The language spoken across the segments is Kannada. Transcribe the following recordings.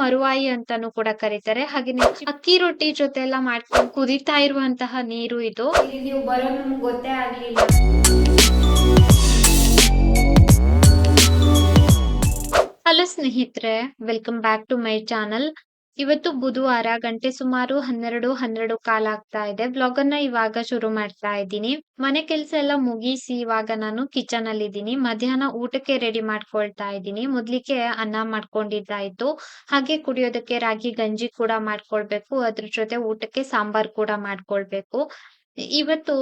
ಮರುವಾಯಿ ಅಂತಾನೂ ಕೂಡ ಕರೀತಾರೆ. ಹಾಗೇನೆ ಅಕ್ಕಿ ರೊಟ್ಟಿ ಜೊತೆ ಎಲ್ಲ ಮಾಡ್ಕೊಂಡು ಕುದಿತಾ ಇರುವಂತಹ ನೀರು ಇದು. ನೀವು ಬರೋ ನಮ್ಗೆ ಗೊತ್ತೇ ಆಗ್ಲಿಲ್ಲ. ಹಲೋ ಸ್ನೇಹಿತರೆ welcome back to my channel ಇವತ್ತು ಬುಧವಾರ ಗಂಟೆ ಸುಮಾರು ಹನ್ನೆರಡು ಹನ್ನೆರಡು ಕಾಲ ಆಗ್ತಾ ಇದೆ. ಬ್ಲಾಗ್ ಅನ್ನ ಇವಾಗ ಶುರು ಮಾಡ್ತಾ ಇದ್ದೀನಿ. ಮನೆ ಕೆಲಸ ಎಲ್ಲ ಮುಗಿಸಿ ಇವಾಗ ನಾನು ಕಿಚನ್ ಅಲ್ಲಿ ಇದ್ದೀನಿ. ಮಧ್ಯಾಹ್ನ ಊಟಕ್ಕೆ ರೆಡಿ ಮಾಡ್ಕೊಳ್ತಾ ಇದ್ದೀನಿ. ಮೊದ್ಲಿಕ್ಕೆ ಅನ್ನ ಮಾಡ್ಕೊಂಡಿದ್ದಾಯ್ತು. ಹಾಗೆ ಕುಡಿಯೋದಕ್ಕೆ ರಾಗಿ, ಗಂಜಿ ಕೂಡ ಮಾಡ್ಕೊಳ್ಬೇಕು. ಅದ್ರ ಜೊತೆ ಊಟಕ್ಕೆ ಸಾಂಬಾರ್ ಕೂಡ ಮಾಡ್ಕೊಳ್ಬೇಕು. ಇವತ್ತು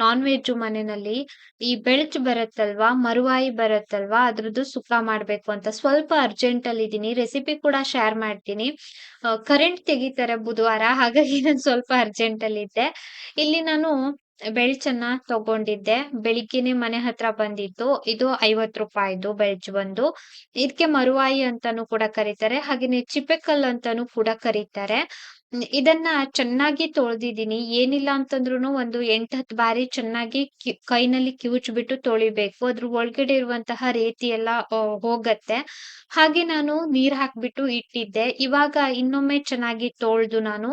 ನಾನ್ ವೆಜ್ ಮನೆಯಲ್ಲಿ ಈ ಬೆಳ್ಚ್ ಬರುತ್ತಲ್ವಾ, ಮರುವಾಯಿ ಬರುತ್ತಲ್ವಾ, ಅದ್ರದ್ದು ಸುಕ್ಕ ಮಾಡ್ಬೇಕು ಅಂತ ಸ್ವಲ್ಪ ಅರ್ಜೆಂಟ್ ಅಲ್ಲಿ ಇದೀನಿ ರೆಸಿಪಿ ಕೂಡ ಶೇರ್ ಮಾಡ್ತೀನಿ. ಕರೆಂಟ್ ತೆಗಿತಾರೆ ಬುಧವಾರ, ಹಾಗಾಗಿ ನಾನು ಸ್ವಲ್ಪ ಅರ್ಜೆಂಟ್ ಅಲ್ಲಿ ಇದ್ದೆ. ಇಲ್ಲಿ ನಾನು ಬೆಳ್ಚನ್ನ ತಗೊಂಡಿದ್ದೆ. ಬೆಳಿಗ್ಗೆನೆ ಮನೆ ಹತ್ರ ಬಂದಿತ್ತು. ಇದು ಐವತ್ ರೂಪಾಯಿದು ಬೆಳ್ಚ್ ಬಂದು. ಇದಕ್ಕೆ ಮರುವಾಯಿ ಅಂತಾನೂ ಕೂಡ ಕರೀತಾರೆ. ಹಾಗೇನೆ ಚಿಪೆಕಲ್ ಅಂತಾನೂ ಕೂಡ ಕರೀತಾರೆ. ಇದನ್ನ ಚೆನ್ನಾಗಿ ತೊಳ್ದಿದೀನಿ ಏನಿಲ್ಲ ಅಂತಂದ್ರುನು ಒಂದು ಎಂಟ್ ಹತ್ತ್ ಬಾರಿ ಚೆನ್ನಾಗಿ ಕಿ, ಕೈನಲ್ಲಿ ಕಿವುಚ್ಬಿಟ್ಟು ತೊಳಿಬೇಕು. ಅದ್ರ ಒಳಗಡೆ ಇರುವಂತಹ ರೇತಿ ಎಲ್ಲ ಹೋಗತ್ತೆ. ಹಾಗೆ ನಾನು ನೀರ್ ಹಾಕ್ಬಿಟ್ಟು ಇಟ್ಟಿದ್ದೆ. ಇವಾಗ ಇನ್ನೊಮ್ಮೆ ಚೆನ್ನಾಗಿ ತೊಳ್ದು ನಾನು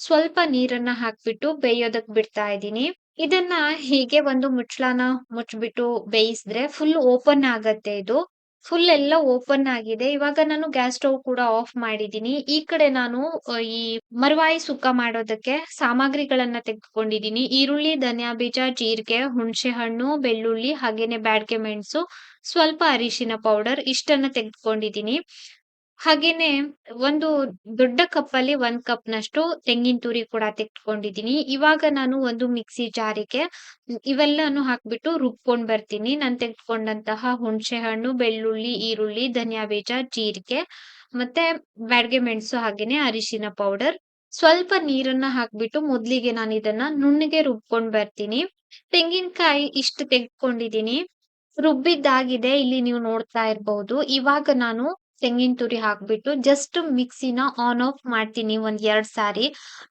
ಸ್ವಲ್ಪ ನೀರನ್ನ ಹಾಕ್ಬಿಟ್ಟು ಬೇಯೋದಕ್ ಬಿಡ್ತಾ ಇದ್ದೀನಿ. ಇದನ್ನ ಹೀಗೆ ಒಂದು ಮುಚ್ಚಳನ ಮುಚ್ಬಿಟ್ಟು ಬೇಯಿಸಿದ್ರೆ ಫುಲ್ ಓಪನ್ ಆಗತ್ತೆ ಇದು. ಫುಲ್ ಎಲ್ಲ ಓಪನ್ ಆಗಿದೆ. ಇವಾಗ ನಾನು ಗ್ಯಾಸ್ ಸ್ಟವ್ ಕೂಡ ಆಫ್ ಮಾಡಿದೀನಿ ಈ ಕಡೆ ನಾನು ಈ ಮರುವಾಯಿ ಸುಕ್ಕ ಮಾಡೋದಕ್ಕೆ ಸಾಮಗ್ರಿಗಳನ್ನ ತೆಗೆದುಕೊಂಡಿದೀನಿ ಈರುಳ್ಳಿ, ಧನಿಯಾ ಬೀಜ, ಜೀರಿಗೆ, ಹುಣಸೆ ಹಣ್ಣು, ಬೆಳ್ಳುಳ್ಳಿ, ಹಾಗೇನೆ ಬ್ಯಾಡ್ಗೆ ಮೆಣಸು, ಸ್ವಲ್ಪ ಅರಿಶಿನ ಪೌಡರ್ ಇಷ್ಟನ್ನ ತೆಗೆದುಕೊಂಡಿದೀನಿ ಹಾಗೇನೆ ಒಂದು ದೊಡ್ಡ ಕಪ್ ಅಲ್ಲಿ ಒಂದ್ ಕಪ್ ನಷ್ಟು ತೆಂಗಿನ ತುರಿ ಕೂಡ ತೆಗೆದುಕೊಂಡಿದೀನಿ ಇವಾಗ ನಾನು ಒಂದು ಮಿಕ್ಸಿ ಜಾರಿಗೆ ಇವೆಲ್ಲಾನು ಹಾಕ್ಬಿಟ್ಟು ರುಬ್ಕೊಂಡ್ ಬರ್ತೀನಿ. ನಾನ್ ತೆಗೆದುಕೊಂಡಂತಹ ಹುಣಸೆಹಣ್ಣು ಬೆಳ್ಳುಳ್ಳಿ, ಈರುಳ್ಳಿ, ಧನಿಯಾ ಬೀಜ, ಜೀರಿಗೆ ಮತ್ತೆ ಬ್ಯಾಡ್ಗೆ ಮೆಣಸು ಹಾಗೇನೆ ಅರಿಶಿನ ಪೌಡರ್. ಸ್ವಲ್ಪ ನೀರನ್ನ ಹಾಕ್ಬಿಟ್ಟು ಮೊದ್ಲಿಗೆ ನಾನು ಇದನ್ನ ನುಣ್ಣಗೆ ರುಬ್ಕೊಂಡ್ ಬರ್ತೀನಿ. ತೆಂಗಿನಕಾಯಿ ಇಷ್ಟು ತೆಗೆದುಕೊಂಡಿದ್ದೀನಿ. ರುಬ್ಬಿದ್ದಾಗಿದೆ, ಇಲ್ಲಿ ನೀವು ನೋಡ್ತಾ ಇರಬಹುದು ಇವಾಗ ನಾನು ತೆಂಗಿನ ತುರಿ ಹಾಕ್ಬಿಟ್ಟು ಜಸ್ಟ್ ಮಿಕ್ಸಿನ ಆನ್ ಆಫ್ ಮಾಡ್ತೀನಿ ಒಂದ್ ಎರಡ್ ಸಾರಿ.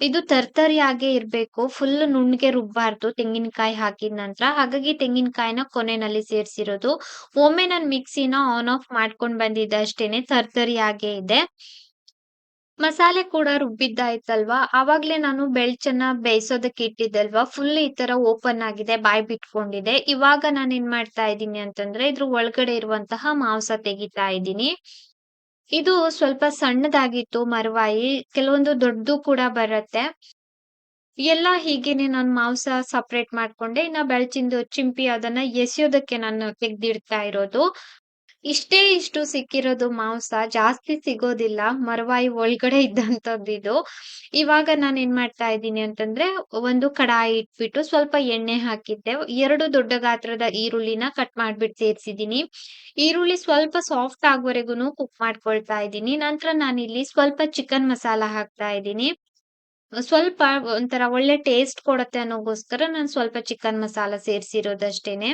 ಇದು ತರ್ತರಿಯಾಗೆ ಇರ್ಬೇಕು ಫುಲ್ ನುಣ್ಣಗೆ ರುಬ್ಬಾರ್ದು ತೆಂಗಿನಕಾಯಿ ಹಾಕಿದ ನಂತರ. ಹಾಗಾಗಿ ತೆಂಗಿನಕಾಯಿನ ಕೊನೆನಲ್ಲಿ ಸೇರಿಸಿರೋದು. ಒಮ್ಮೆ ನಾನು ಮಿಕ್ಸಿನ ಆನ್ ಆಫ್ ಮಾಡ್ಕೊಂಡ್ ಬಂದಿದ್ದೆ ಅಷ್ಟೇನೆ, ತರ್ತರಿಯಾಗೆ ಇದೆ. ಮಸಾಲೆ ಕೂಡ ರುಬ್ಬಿದ್ದಾಯ್ತಲ್ವಾ? ಆವಾಗ್ಲೇ ನಾನು ಬೆಳ್ಚನ್ನ ಬೇಯಿಸೋದಕ್ಕೆ ಇಟ್ಟಿದ್ದಲ್ವಾ? ಫುಲ್ ಈ ತರ ಓಪನ್ ಆಗಿದೆ, ಬಾಯ್ ಬಿಟ್ಕೊಂಡಿದೆ. ಇವಾಗ ನಾನು ಏನ್ ಮಾಡ್ತಾ ಇದ್ದೀನಿ ಅಂತಂದ್ರೆ ಇದ್ರ ಒಳಗಡೆ ಇರುವಂತಹ ಮಾಂಸ ತೆಗಿತಾ ಇದ್ದೀನಿ. ಇದು ಸ್ವಲ್ಪ ಸಣ್ಣದಾಗಿತ್ತು ಮರವಾಯಿ, ಕೆಲವೊಂದು ದೊಡ್ಡದು ಕೂಡ ಬರುತ್ತೆ. ಎಲ್ಲ ಹೀಗೇನೆ ನಾನು ಮಾಂಸ ಸಪ್ರೇಟ್ ಮಾಡ್ಕೊಂಡೆ, ಇನ್ನ ಬೆಳ್ಚಿಂದು ಚಿಂಪಿ ಅದನ್ನ ಎಸೆಯೋದಕ್ಕೆ ನಾನು ತೆಗ್ದಿಡ್ತಾ ಇರೋದು. ಇಷ್ಟೇ ಇಷ್ಟು ಸಿಕ್ಕಿರೋದು ಮಾಂಸ ಜಾಸ್ತಿ ಸಿಗೋದಿಲ್ಲ, ಮರವಾಯಿ ಒಳಗಡೆ ಇದ್ದಂತದ್ದು ಇದು. ಇವಾಗ ನಾನು ಏನ್ ಮಾಡ್ತಾ ಇದ್ದೀನಿ ಅಂತಂದ್ರೆ, ಒಂದು ಕಡಾಯಿ ಇಟ್ಬಿಟ್ಟು ಸ್ವಲ್ಪ ಎಣ್ಣೆ ಹಾಕಿದ್ದೆ. ಎರಡು ದೊಡ್ಡ ಗಾತ್ರದ ಈರುಳ್ಳಿನ ಕಟ್ ಮಾಡ್ಬಿಟ್ಟು ಸೇರ್ಸಿದೀನಿ ಈರುಳ್ಳಿ ಸ್ವಲ್ಪ ಸಾಫ್ಟ್ ಆಗೋವರೆಗೂ ಕುಕ್ ಮಾಡ್ಕೊಳ್ತಾ ಇದ್ದೀನಿ. ನಂತರ ನಾನಿಲ್ಲಿ ಸ್ವಲ್ಪ ಚಿಕನ್ ಮಸಾಲ ಹಾಕ್ತಾ ಇದ್ದೀನಿ. ಸ್ವಲ್ಪ ಒಂಥರ ಒಳ್ಳೆ ಟೇಸ್ಟ್ ಕೊಡುತ್ತೆ ಅನ್ನೋಗೋಸ್ಕರ ನಾನು ಸ್ವಲ್ಪ ಚಿಕನ್ ಮಸಾಲ ಸೇರಿಸಿರೋದಷ್ಟೇನೆ.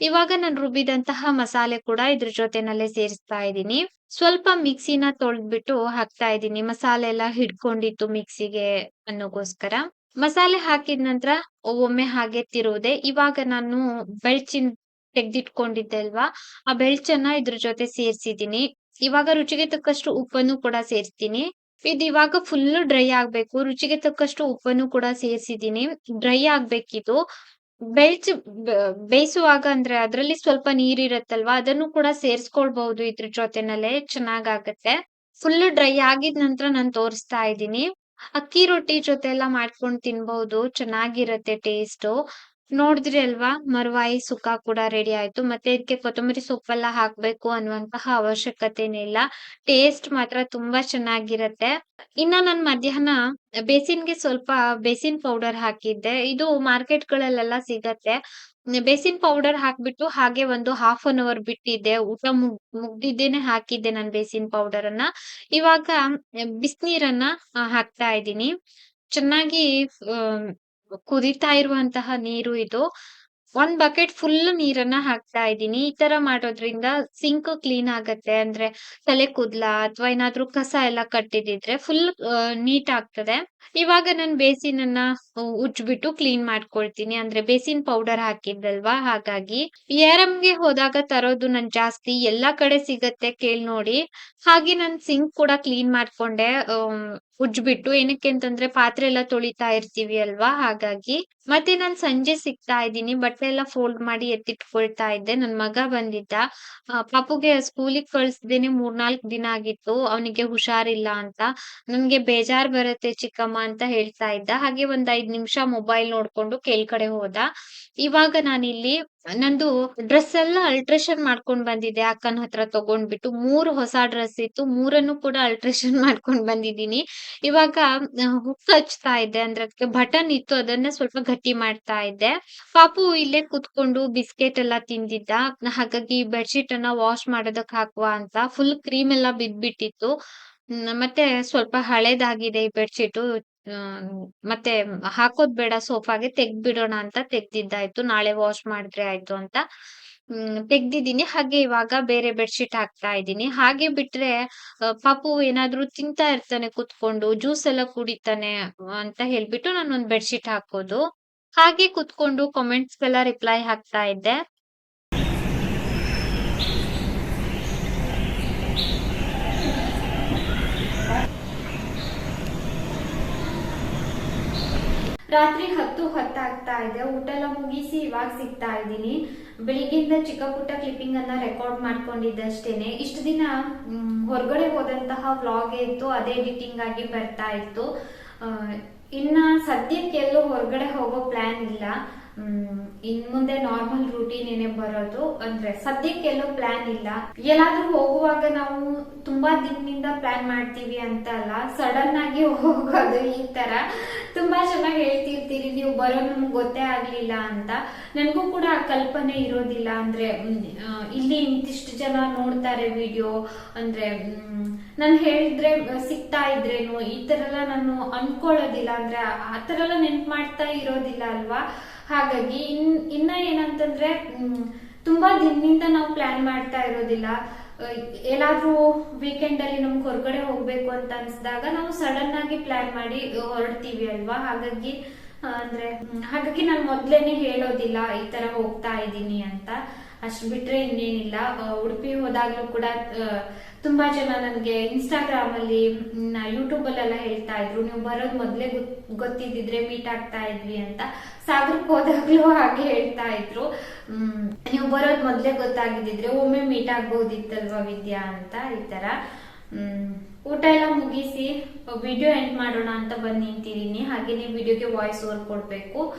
ಇವಾಗ ನಾನು ರುಬ್ಬಿದಂತಹ ಮಸಾಲೆ ಕೂಡ ಇದ್ರ ಜೊತೆನಲ್ಲೇ ಸೇರಿಸ್ತಾ ಇದ್ದೀನಿ. ಸ್ವಲ್ಪ ಮಿಕ್ಸಿನ ತೊಳೆದ್ಬಿಟ್ಟು ಹಾಕ್ತಾ ಇದ್ದೀನಿ. ಮಸಾಲೆ ಎಲ್ಲ ಹಿಡ್ಕೊಂಡಿತ್ತು ಮಿಕ್ಸಿಗೆ ಅನ್ನೋಗೋಸ್ಕರ. ಮಸಾಲೆ ಹಾಕಿದ ನಂತರ ಒಮ್ಮೆ ಹಾಗೆ ತಿರುವುದೇ. ಇವಾಗ ನಾನು ಬೆಳ್ಚಿನ್ ತೆಗ್ದಿಟ್ಕೊಂಡಿದ್ದೆ ಅಲ್ವಾ? ಆ ಬೆಳ್ಚನ್ನ ಇದ್ರ ಜೊತೆ ಸೇರಿಸಿದ್ದೀನಿ. ಇವಾಗ ರುಚಿಗೆ ತಕ್ಕಷ್ಟು ಉಪ್ಪನ್ನು ಕೂಡ ಸೇರ್ಸ್ತೀನಿ. ಇದು ಇವಾಗ ಫುಲ್ ಡ್ರೈ ಆಗ್ಬೇಕು. ರುಚಿಗೆ ತಕ್ಕಷ್ಟು ಉಪ್ಪನ್ನು ಕೂಡ ಸೇರ್ಸಿದೀನಿ ಡ್ರೈ ಆಗ್ಬೇಕಿದು. ಬೆಳ್ಚ್ ಬೇಯಿಸುವಾಗ ಅಂದ್ರೆ ಅದರಲ್ಲಿ ಸ್ವಲ್ಪ ನೀರ್ ಇರತ್ತಲ್ವಾ ಅದನ್ನು ಕೂಡ ಸೇರಿಸ್ಕೊಳ್ಬಹುದು ಇದ್ರ ಜೊತೆನಲ್ಲೇ. ಚೆನ್ನಾಗಾಗತ್ತೆ. ಫುಲ್ ಡ್ರೈ ಆಗಿದ ನಂತರ ನಾನು ತೋರಿಸ್ತಾ ಇದ್ದೀನಿ. ಅಕ್ಕಿ ರೊಟ್ಟಿ ಜೊತೆ ಎಲ್ಲ ಮಾಡ್ಕೊಂಡು ತಿನ್ಬಹುದು ಚೆನ್ನಾಗಿರತ್ತೆ ಟೇಸ್ಟ್ ನೋಡಿದ್ರಿ ಅಲ್ವಾ? ಮರುವಾಯಿ ಸುಕ್ಕ ಕೂಡ ರೆಡಿ ಆಯ್ತು. ಮತ್ತೆ ಇದಕ್ಕೆ ಕೊತ್ತಂಬರಿ ಸೊಪ್ಪೆಲ್ಲ ಹಾಕ್ಬೇಕು ಅನ್ನುವಂತಹ ಅವಶ್ಯಕತೆನೇ ಇಲ್ಲ. ಟೇಸ್ಟ್ ಮಾತ್ರ ತುಂಬಾ ಚೆನ್ನಾಗಿರತ್ತೆ. ಇನ್ನ ನಾನ್ ಮಧ್ಯಾಹ್ನ ಬೇಸಿನ್ಗೆ ಸ್ವಲ್ಪ ಬೇಸಿನ್ ಪೌಡರ್ ಹಾಕಿದ್ದೆ. ಇದು ಮಾರ್ಕೆಟ್ ಗಳಲ್ಲೆಲ್ಲ ಸಿಗತ್ತೆ. ಬೇಸಿನ್ ಪೌಡರ್ ಹಾಕ್ಬಿಟ್ಟು ಹಾಗೆ ಒಂದು ಹಾಫ್ ಅನ್ ಅವರ್ ಬಿಟ್ಟಿದ್ದೆ. ಊಟ ಮುಗ್, ಮುಗ್ದಿದ್ದೇನೆ ಹಾಕಿದ್ದೆ ನಾನು ಬೇಸಿನ್ ಪೌಡರ್ ಅನ್ನ. ಇವಾಗ ಬಿಸಿನೀರನ್ನ ಹಾಕ್ತಾ ಇದ್ದೀನಿ. ಚೆನ್ನಾಗಿ ಕುದೀತಾ ಇರುವಂತಹ ನೀರು ಇದು. ಒಂದ್ ಬಕೆಟ್ ಫುಲ್ ನೀರನ್ನ ಹಾಕ್ತಾ ಇದ್ದೀನಿ. ಈ ತರ ಮಾಡೋದ್ರಿಂದ ಸಿಂಕ್ ಕ್ಲೀನ್ ಆಗತ್ತೆ. ಅಂದ್ರೆ ತಲೆ ಕೂದ್ಲ ಅಥವಾ ಏನಾದ್ರೂ ಕಸ ಎಲ್ಲ ಕಟ್ಟಿದಿದ್ರೆ ಫುಲ್ ನೀಟ್ ಆಗ್ತದೆ. ಇವಾಗ ನಾನು ಬೇಸಿನನ್ನ ಉಜ್ಬಿಟ್ಟು ಕ್ಲೀನ್ ಮಾಡ್ಕೊಳ್ತೀನಿ. ಅಂದ್ರೆ ಬೇಸಿನ್ ಪೌಡರ್ ಹಾಕಿದ್ದಲ್ವಾ ಹಾಗಾಗಿ ಗೆ ಹೋದಾಗ ತರೋದು ನನ್ ಜಾಸ್ತಿ. ಎಲ್ಲಾ ಕಡೆ ಸಿಗತ್ತೆ ಕೇಳಿ ನೋಡಿ. ಹಾಗೆ ನಾನ್ ಸಿಂಕ್ ಕೂಡ ಕ್ಲೀನ್ ಮಾಡ್ಕೊಂಡೆ. ಉಜ್ಬಿಟ್ಟು. ಏನಕ್ಕೆ ಅಂತಂದ್ರೆ ಪಾತ್ರೆ ಎಲ್ಲ ತೊಳಿತಾ ಇರ್ತೀವಿ ಅಲ್ವಾ? ಹಾಗಾಗಿ ಮತ್ತೆ ನಾನ್ ಸಂಜೆ ಸಿಗ್ತಾ ಇದ್ದೀನಿ. ಬಟ್ಟೆ ಎಲ್ಲ ಫೋಲ್ಡ್ ಮಾಡಿ ಎತ್ತಿಟ್ಕೊಳ್ತಾ ಇದ್ದೆ. ನನ್ ಮಗ ಬಂದಿದ್ದ. ಪಾಪುಗೆ ಸ್ಕೂಲಿಗೆ ಕಳ್ಸ್ದೇನೆ ಮೂರ್ನಾಲ್ಕು ದಿನ ಆಗಿತ್ತು. ಅವನಿಗೆ ಹುಷಾರಿಲ್ಲ ಅಂತ. ನನ್ಗೆ ಬೇಜಾರ್ ಬರುತ್ತೆ ಚಿಕ್ಕಮ್ಮ ಅಂತ ಹೇಳ್ತಾ ಇದ್ದ. ಹಾಗೆ ಒಂದ್ ಐದ್ ನಿಮಿಷ ಮೊಬೈಲ್ ನೋಡ್ಕೊಂಡು ಕೇಳ್ಕಡೆ ಹೋದ. ಇವಾಗ ನಾನಿಲ್ಲಿ ನಂದು ಡ್ರೆಸ್ ಎಲ್ಲ ಅಲ್ಟ್ರೇಷನ್ ಮಾಡ್ಕೊಂಡ್ ಬಂದಿದ್ದೆ ಅಕ್ಕನ ಹತ್ರ ತಗೊಂಡ್ಬಿಟ್ಟು ಮೂರು ಹೊಸ ಡ್ರೆಸ್ ಇತ್ತು. ಮೂರನ್ನು ಕೂಡ ಅಲ್ಟ್ರೇಷನ್ ಮಾಡ್ಕೊಂಡ್ ಬಂದಿದ್ದೀನಿ. ಇವಾಗ ಹುಕ್ ಹಚ್ತಾ ಇದ್ದೆ. ಅಂದ್ರೆ ಅದಕ್ಕೆ ಬಟನ್ ಇತ್ತು. ಅದನ್ನ ಸ್ವಲ್ಪ ಗಟ್ಟಿ ಮಾಡ್ತಾ ಇದ್ದೆ. ಪಾಪು ಇಲ್ಲೇ ಕುತ್ಕೊಂಡು ಬಿಸ್ಕೆಟ್ ಎಲ್ಲ ತಿಂದಿದ್ದ. ಹಾಗಾಗಿ ಬೆಡ್ಶೀಟ್ ಅನ್ನ ವಾಶ್ ಮಾಡೋದಕ್ ಹಾಕುವ ಅಂತ. ಫುಲ್ ಕ್ರೀಮ್ ಎಲ್ಲ ಬಿದ್ಬಿಟ್ಟಿತ್ತು. ಮತ್ತೆ ಸ್ವಲ್ಪ ಹಳೇದಾಗಿದೆ ಈ ಬೆಡ್ಶೀಟು. ಮತ್ತೆ ಹಾಕೋದ್ ಬೇಡ, ಸೋಫಾಗೆ ತೆಗ್ದ್ಬಿಡೋಣ ಅಂತ ತೆಗ್ದಿದ್ದಾಯ್ತು. ನಾಳೆ ವಾಶ್ ಮಾಡಿದ್ರೆ ಆಯ್ತು ಅಂತ. ತೆಗ್ದಿದ್ದೀನಿ. ಹಾಗೆ ಇವಾಗ ಬೇರೆ ಬೆಡ್ಶೀಟ್ ಹಾಕ್ತಾ ಇದ್ದೀನಿ. ಹಾಗೆ ಬಿಟ್ರೆ ಪಾಪು ಏನಾದ್ರೂ ತಿಂತಾ ಇರ್ತಾನೆ ಕುತ್ಕೊಂಡು, ಜ್ಯೂಸ್ ಎಲ್ಲ ಕುಡಿತಾನೆ ಅಂತ ಹೇಳ್ಬಿಟ್ಟು ಒಂದ್ ಬೆಡ್ಶೀಟ್ ಹಾಕೋದು. ಹಾಗೆ ಕುತ್ಕೊಂಡು ಕಾಮೆಂಟ್ಸ್ಗೆಲ್ಲ ರಿಪ್ಲೈ ಹಾಕ್ತಾ ಇದ್ದೆ. ರಾತ್ರಿ ಹತ್ತು ಹೊತ್ತಾಗ್ತಾ ಇದೆ. ಊಟ ಎಲ್ಲ ಮುಗಿಸಿ ಇವಾಗ ಸಿಗ್ತಾ ಇದ್ದೀನಿ. ಬೆಳಿಗ್ಗೆಯಿಂದ ಚಿಕ್ಕ ಪುಟ್ಟ ಕ್ಲಿಪ್ಪಿಂಗ್ ಅನ್ನ ರೆಕಾರ್ಡ್ ಮಾಡ್ಕೊಂಡಿದ್ದಷ್ಟೇನೆ. ಇಷ್ಟು ದಿನ ಹೊರಗಡೆ ಹೋದಂತಹ ವ್ಲಾಗ್ ಇತ್ತು ಅದೇ ಎಡಿಟಿಂಗ್ ಆಗಿ ಬರ್ತಾ ಇತ್ತು. ಇನ್ನ ಸದ್ಯಕ್ಕೆ ಎಲ್ಲೂ ಹೊರಗಡೆ ಹೋಗೋ ಪ್ಲಾನ್ ಇಲ್ಲ. ಇನ್ ಮುಂದೆ ನಾರ್ಮಲ್ ರೂಟೀನ್ ಏನೇ ಬರೋದು ಅಂದ್ರೆ ಸದ್ಯಕ್ಕೆ ಎಲ್ಲೂ ಪ್ಲಾನ್ ಇಲ್ಲ. ಎಲ್ಲಾದ್ರೂ ಹೋಗುವಾಗ ನಾವು ತುಂಬಾ ದಿನದಿಂದ ಪ್ಲಾನ್ ಮಾಡ್ತೀವಿ ಅಂತ ಅಲ್ಲ ಸಡನ್ ಆಗಿ ಹೋಗೋದು ಈ ತರ. ತುಂಬಾ ಚೆನ್ನಾಗಿ ಹೇಳ್ತಿರ್ತೀರಿ, ನೀವು ಬರೋ ನಮ್ಗೆ ಗೊತ್ತೇ ಆಗ್ಲಿಲ್ಲ ಅಂತ. ನನ್ಗೂ ಕೂಡ ಆ ಕಲ್ಪನೆ ಇರೋದಿಲ್ಲ. ಅಂದ್ರೆ ಇಲ್ಲಿ ಇಂತಿಷ್ಟು ಜನ ನೋಡ್ತಾರೆ ವಿಡಿಯೋ ಅಂದ್ರೆ ನಾನು ಹೇಳಿದ್ರೆ ಸಿಗ್ತಾ ಇದ್ರೇನು? ಈ ತರ ಎಲ್ಲ ನಾನು ಅನ್ಕೊಳ್ಳೋದಿಲ್ಲ. ಅಂದ್ರೆ ಆ- ತರ ಎಲ್ಲ ನೆನ್ಪು ಮಾಡ್ತಾ ಇರೋದಿಲ್ಲ ಅಲ್ವಾ? ಹಾಗಾಗಿ ಇನ್, ಇನ್ನ ಏನಂತಂದ್ರೆ ತುಂಬಾ ದಿನದಿಂದ ನಾವು ಪ್ಲಾನ್ ಮಾಡ್ತಾ ಇರೋದಿಲ್ಲ. ಏನಾದ್ರೂ ವೀಕೆಂಡ್ ಅಲ್ಲಿ ನಮ್ಗೆ ಹೊರಗಡೆ ಹೋಗ್ಬೇಕು ಅಂತ ಅನ್ಸಿದಾಗ ನಾವು ಸಡನ್ ಆಗಿ ಪ್ಲಾನ್ ಮಾಡಿ ಹೊರಡ್ತೀವಿ ಅಲ್ವಾ? ಹಾಗಾಗಿ ಅಂದ್ರೆ ಹಾಗಾಗಿ ನಾನು ಮೊದ್ಲೇನೆ ಹೇಳೋದಿಲ್ಲ, ಈ ತರ ಹೋಗ್ತಾ ಇದ್ದೀನಿ ಅಂತ. ಅಷ್ಟ್ ಬಿಟ್ರೆ ಇನ್ನೇನಿಲ್ಲ. ಉಡುಪಿ ಹೋದಾಗ್ಲೂ ಕೂಡ ತುಂಬಾ ಜನ ನನಗೆ ಇನ್ಸ್ಟಾಗ್ರಾಮ್ ಅಲ್ಲಿ ಯೂಟ್ಯೂಬ್ ಅಲ್ಲೆಲ್ಲ ಹೇಳ್ತಾ ಇದ್ರು. ನೀವು ಬರೋದ್ ಮೊದ್ಲೇ ಗೊತ್- ಗೊತ್ತಿದ್ದಿದ್ರೆ ಮೀಟ್ ಆಗ್ತಾ ಇದ್ವಿ ಅಂತ. ಸಾಗರಕ್ಕೆ ಹೋದಾಗ್ಲೂ ಹಾಗೆ ಹೇಳ್ತಾ ಇದ್ರು. ನೀವು ಬರೋದ್ ಮೊದ್ಲೇ ಗೊತ್ತಾಗಿದ್ದಿದ್ರೆ ಒಮ್ಮೆ ಮೀಟ್ ಆಗ್ಬಹುದಿತ್ತಲ್ವಾ ವಿದ್ಯಾ ಅಂತ ಈ ತರ. ಊಟ ಎಲ್ಲ ಮುಗಿಸಿ ವಿಡಿಯೋ ಎಂಡ್ ಮಾಡೋಣ ಅಂತ ಬಂದ್ ನಿಂತಿದ್ದೀನಿ. ನೀವು ವಿಡಿಯೋಗೆ ವಾಯ್ಸ್ ಓವರ್ ಕೊಡ್ಬೇಕು.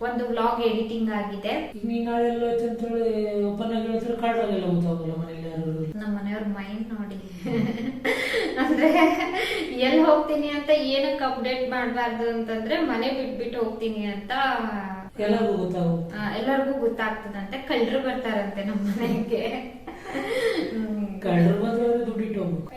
ಒಂದು ವ್ಲಾಗ್ ಎಡಿಟಿಂಗ್ ಆಗಿದೆ. ನಮ್ಮ ಮನೆಯವ್ರ ಮೈಂಡ್ ನೋಡಿ. ಅಂದ್ರೆ ಎಲ್ಲಿ ಹೋಗ್ತೀನಿ ಅಂತ ಏನಕ್ಕೆ ಅಪ್ಡೇಟ್ ಮಾಡಬಾರ್ದು ಅಂತಂದ್ರೆ ಮನೆ ಬಿಟ್ಬಿಟ್ಟು ಹೋಗ್ತೀನಿ ಅಂತ ಎಲ್ಲರಿಗೂ ಗೊತ್ತಾಗು ಆ, ಎಲ್ಲರಿಗೂ ಗೊತ್ತಾಗ್ತದಂತೆ. ಕಳ್ಳರು ಬರ್ತಾರಂತೆ ನಮ್ಮ ಮನೆಗೆ. ಕಳ್ಳರು ಬಂದ್ರೆ ದುಡ್ಡಿಟ್ಟು ಹೋಗ್ಬೇಕು.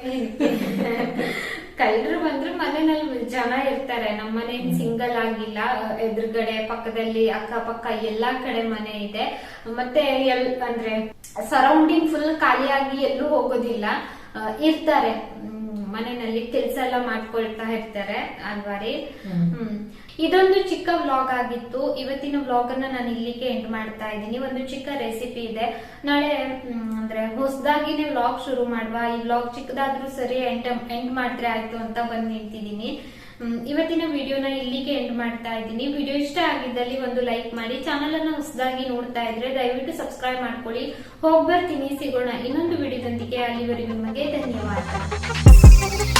ಮನೆಯಲ್ಲಿ ಜನ ಇರ್ತಾರೆ ನಮ್ಮ ಮನೆ ಸಿಂಗಲ್ ಆಗಿಲ್ಲ ಎದುರುಗಡೆ ಪಕ್ಕದಲ್ಲಿ ಅಕ್ಕಪಕ್ಕ ಎಲ್ಲಾ ಕಡೆ ಮನೆ ಇದೆ. ಮತ್ತೆ ಎಲ್ ಅಂದ್ರೆ ಸರೌಂಡಿಂಗ್ ಫುಲ್ ಖಾಲಿಯಾಗಿ ಎಲ್ಲೂ ಹೋಗೋದಿಲ್ಲ. ಇರ್ತಾರೆ. ಮನೆಯಲ್ಲಿ ಕೆಲ್ಸ ಎಲ್ಲ ಮಾಡ್ಕೊಳ್ತಾ ಇರ್ತಾರೆ ಅಲ್ವಾ ರೀ ಹ್ಮ್. ಇದೊಂದು ಚಿಕ್ಕ ವ್ಲಾಗ್ ಆಗಿತ್ತು. ಇವತ್ತಿನ ವ್ಲಾಗ್ ಅನ್ನ ನಾನು ಇಲ್ಲಿಗೆ ಎಂಡ್ ಮಾಡ್ತಾ ಇದ್ದೀನಿ. ಒಂದು ಚಿಕ್ಕ ರೆಸಿಪಿ ಇದೆ. ನಾಳೆ ಅಂದ್ರೆ ಹೊಸದಾಗಿನೇ ವ್ಲಾಗ್ ಶುರು ಮಾಡುವ. ಈ ವ್ಲಾಗ್ ಚಿಕ್ಕದಾದ್ರೂ ಸರಿ ಎಂಡ್ ಎಂಡ್ ಮಾಡಿದ್ರೆ ಆಯ್ತು ಅಂತ ಬಂದ್ ನಿಂತಿದ್ದೀನಿ. ಇವತ್ತಿನ ವಿಡಿಯೋನ ಇಲ್ಲಿಗೆ ಎಂಡ್ ಮಾಡ್ತಾ ಇದ್ದೀನಿ. ವಿಡಿಯೋ ಇಷ್ಟ ಆಗಿದ್ದಲ್ಲಿ ಒಂದು ಲೈಕ್ ಮಾಡಿ. ಚಾನಲ್ ಅನ್ನ ಹೊಸದಾಗಿ ನೋಡ್ತಾ ಇದ್ರೆ ದಯವಿಟ್ಟು ಸಬ್ಸ್ಕ್ರೈಬ್ ಮಾಡ್ಕೊಳ್ಳಿ. ಹೋಗ್ಬರ್ತೀನಿ. ಸಿಗೋಣ ಇನ್ನೊಂದು ವಿಡಿಯೋದೊಂದಿಗೆ. ಅಲ್ಲಿವರೆಗೂ ನಿಮಗೆ ಧನ್ಯವಾದ.